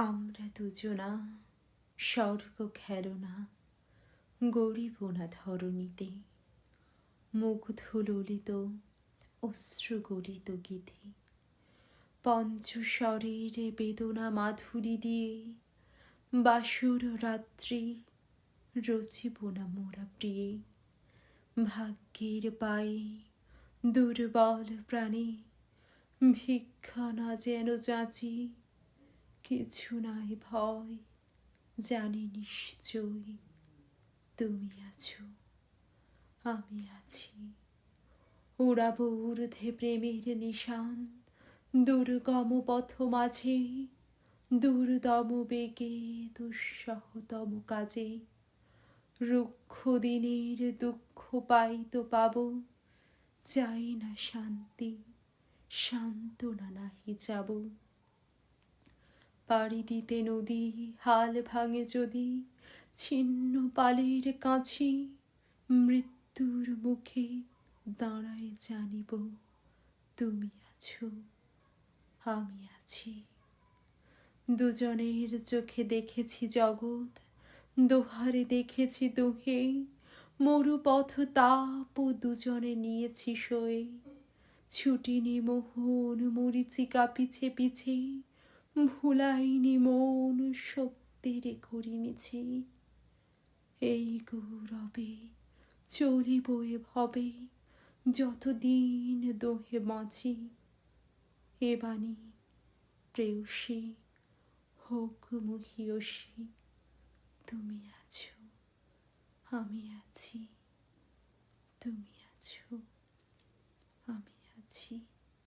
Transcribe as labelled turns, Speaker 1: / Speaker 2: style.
Speaker 1: আমরা দুজনা স্বর্গ খেলনা, গরিব না ধরণীতে, মুগ্ধ ললিত, অশ্রু গলিত গীতে পঞ্চস্বরের বেদনা মাধুরী দিয়ে বাসুর রাত্রি রচিব না মোরা প্রিয়ে। ভাগ্যের পায়ে দুর্বল প্রাণী ভিক্ষা না যেন যাচি কিছু নাই ভয়, জানি নিশ্চয় তুমি আছো, আমি আছি। উড়াবো ঊর্ধ্বে প্রেমের নিশান, দুর্গম পথ মাঝে, দুর্দম বেগে, দুঃসহতম কাজে। রুক্ষ দিনের দুঃখ পাই তো পাব, চাই না শান্তি, সান্ত্বনা নাহি যাব পাড়ি দিতে নদী, হাল ভাঙে যদি, ছিন্ন পালের কাছি মৃত্যুর মুখে দাঁড়ায় জানিব, তুমি আছো, আমি আছি। দুজনের চোখে দেখেছি জগৎ, দোহারে দেখেছি দুহে, মরুপথ তাপ দুজনে নিয়েছি সয়ে। ছুটিনি মোহন মরিচিকা পিছে পিছে ভুলাইনি মন সত্যের করি মিছে। এই গৌরবে চলিব এ ভবে যতদিন দোহে বাঁচি, এ বাণী প্রেয়সী হোক মহিয়সী, তুমি আছো, আমি আছি, তুমি আছো, আমি আছি।